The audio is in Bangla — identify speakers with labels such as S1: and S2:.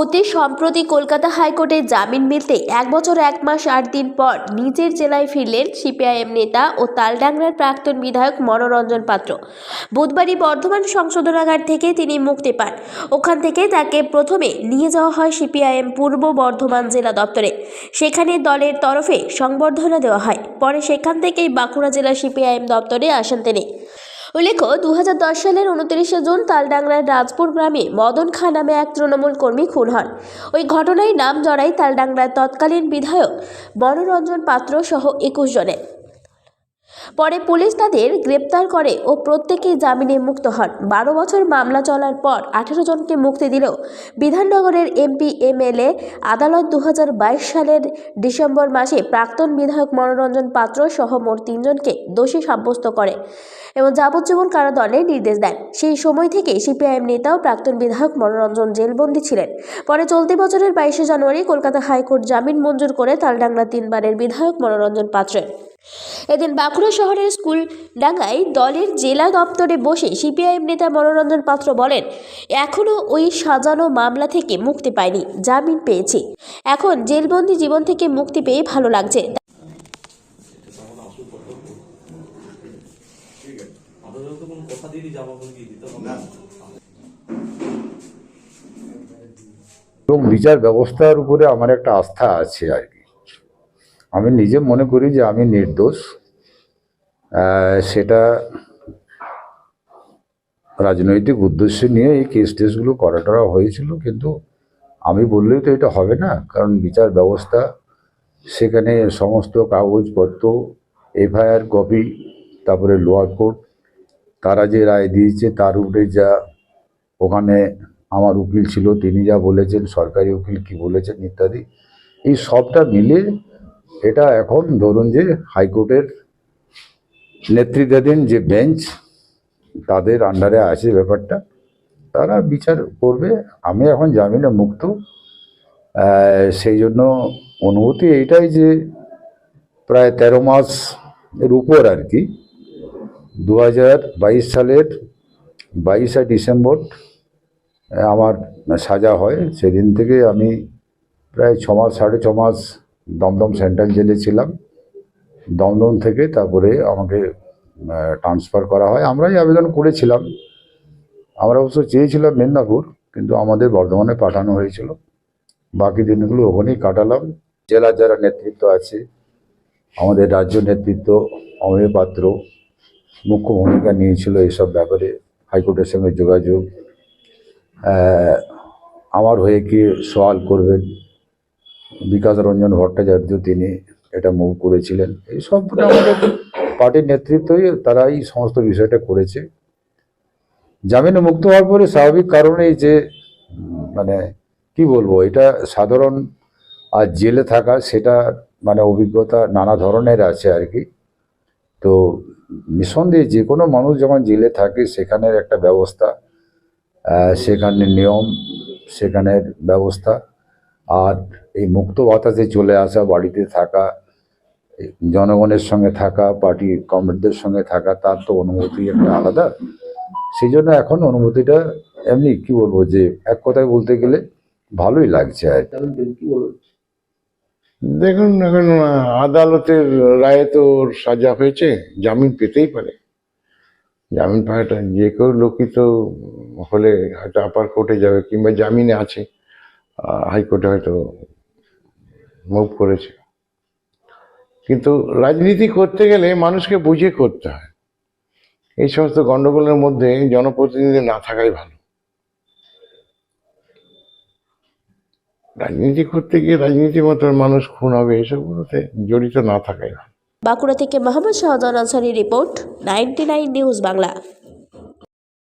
S1: অতি সম্প্রতি কলকাতা হাইকোর্টে জামিন মিলতে এক বছর এক মাস আট দিন পর নিজের জেলায় ফিরলেন সিপিআইএম নেতা ও তালডাংরার প্রাক্তন বিধায়ক মনোরঞ্জন পাত্র। বুধবারই বর্ধমান সংশোধনাগার থেকে তিনি মুক্তি পান। ওখান থেকে তাকে প্রথমে নিয়ে যাওয়া হয় সিপিআইএম পূর্ব বর্ধমান জেলা দপ্তরে। সেখানে দলের তরফে সংবর্ধনা দেওয়া হয়। পরে সেখান থেকেই বাঁকুড়া জেলা সিপিআইএম দপ্তরে আসেন তিনি। উল্লেখ্য দু হাজার দশ সালের উনত্রিশে জুন তালডাংরার রাজপুর গ্রামে মদন খা নামে এক তৃণমূল কর্মী খুন হন। ওই ঘটনায় নাম জড়াই তালডাংরার তৎকালীন বিধায়ক মনোরঞ্জন পাত্র সহ একুশ জনের। পরে পুলিশ তাদের গ্রেপ্তার করে ও প্রত্যেকেই জামিনে মুক্ত হন। বারো বছর মামলা চলার পর আঠেরো জনকে মুক্তি দিলেও বিধাননগরের এমপি, এমএলএ, আদালত দু হাজার বাইশ সালের ডিসেম্বর মাসে প্রাক্তন বিধায়ক মনোরঞ্জন পাত্র সহ মোট তিনজনকে দোষী সাব্যস্ত করে এবং যাবজ্জীবন কারাদণ্ডের নির্দেশ দেন সেই সময় থেকে সিপিআইএম নেতা ও প্রাক্তন বিধায়ক মনোরঞ্জন জেলবন্দী ছিলেন। পরে চলতি বছরের বাইশে জানুয়ারি কলকাতা হাইকোর্ট জামিন মঞ্জুর করে তালডাংরা তিনবারের বিধায়ক মনোরঞ্জন পাত্রের এদিন বাঁকুড়া শহরের স্কুল ডাঙ্গায় দলের জেলা দপ্তরে বসে সিপিআইএম নেতা মনোরঞ্জন পাত্র বলেন এখনও ওই সাজানো মামলা থেকে মুক্তি পায়নি জামিন পেয়েছি। এখন জেলবন্দি জীবন থেকে মুক্তি পেয়ে ভালো লাগছে।
S2: এবং বিচার ব্যবস্থার উপরে আমার একটা আস্থা আছে আর আমি নিজে মনে করি যে আমি নির্দোষ। সেটা রাজনৈতিক উদ্দেশ্য নিয়ে এই কেস টেসগুলো করা টরা হয়েছিল, কিন্তু আমি বললেই তো এটা হবে না, কারণ বিচার ব্যবস্থা, সেখানে সমস্ত কাগজপত্র, এফআইআর কপি তারপরে লোয়ার কোর্ট তারা যে রায় দিয়েছে তার উপরে যা ওখানে আমার উকিল ছিল, তিনি যা বলেছেন, সরকারি উকিল কি বলেছেন ইত্যাদি, এই সবটা মিলে এটা এখন ধরুন যে হাইকোর্টের নেতৃত্বাধীন যে বেঞ্চ, তাদের আন্ডারে আছে ব্যাপারটা, তারা বিচার করবে। আমি এখন জামিনে মুক্ত। সেই জন্য অনুভূতি এইটাই যে প্রায় তেরো মাস এর উপর আর কি, দু হাজার বাইশ সালের বাইশে ডিসেম্বর আমার সাজা হয়। সেদিন থেকে আমি প্রায় ছ মাস, সাড়ে ছ মাস দমদম সেন্ট্রাল জেলে ছিলাম। দমদম থেকে তারপরে আমাকে ট্রান্সফার করা হয়। আমরাই আবেদন করেছিলাম। আমরা অবশ্য চেয়েছিলাম মেদিনীপুর, কিন্তু আমাদের বর্ধমানে পাঠানো হয়েছিল। বাকি দিনগুলো ওখানেই কাটালাম। জেলার যারা নেতৃত্ব আছে, আমাদের রাজ্য নেতৃত্ব অমেয় পাত্র মুখ্য ভূমিকা নিয়েছিল এইসব ব্যাপারে। হাইকোর্টের সঙ্গে যোগাযোগ আমার হয়ে কি সওয়াল করবেন বিকাশ রঞ্জন ভট্টাচার্য তিনি এটা মুভ করেছিলেন। এই সবটা আমাদের পার্টির নেতৃত্বই তারাই সমস্ত বিষয়টা করেছে। জামিনে মুক্ত হওয়ার পরে স্বাভাবিক কারণেই যে মানে কি বলব, এটা সাধারণ আর জেলে থাকা সেটা মানে অভিজ্ঞতা নানা ধরনের আছে আর কি। তো নিঃসন্দেহে যে কোনো মানুষ যখন জেলে থাকে, সেখানের একটা ব্যবস্থা সেখানের নিয়ম, সেখানের ব্যবস্থা আর এই মুক্ত বাতাসে চলে আসা বাড়িতে থাকা জনগণের সঙ্গে থাকা পার্টি কমরেডদের সঙ্গে থাকা তার তো অনুভূতি একটা আলাদা। সেই জন্য এখন অনুভূতিটা এমনি কি বলব যে এক কথায় বলতে গেলে ভালোই লাগছে আর কি।
S3: দেখুন এখন আদালতের রায়ে তো ওর সাজা হয়েছে জামিন পেতেই পারে। জামিন পাওয়াটা যে কেউ লোকই তো হলে হয়তো আপার কোর্টে যাবে কিংবা জামিনে আছে। হাইকোর্টে হয়তো মুভ করেছে। কিন্তু রাজনীতি করতে গেলে মানুষকে বুঝে করতে হয়। এই সমস্ত গন্ডগোলের মধ্যে জনপ্রতিনিধি না থাকাই ভালো। রাজনীতি করতে গিয়ে রাজনীতি মতো মানুষ খুন হবে, এসবগুলোতে জড়িত না থাকাই ভালো।
S1: বাঁকুড়া থেকে Mohammad Shahjahan Ansari report, ninety news Bangla.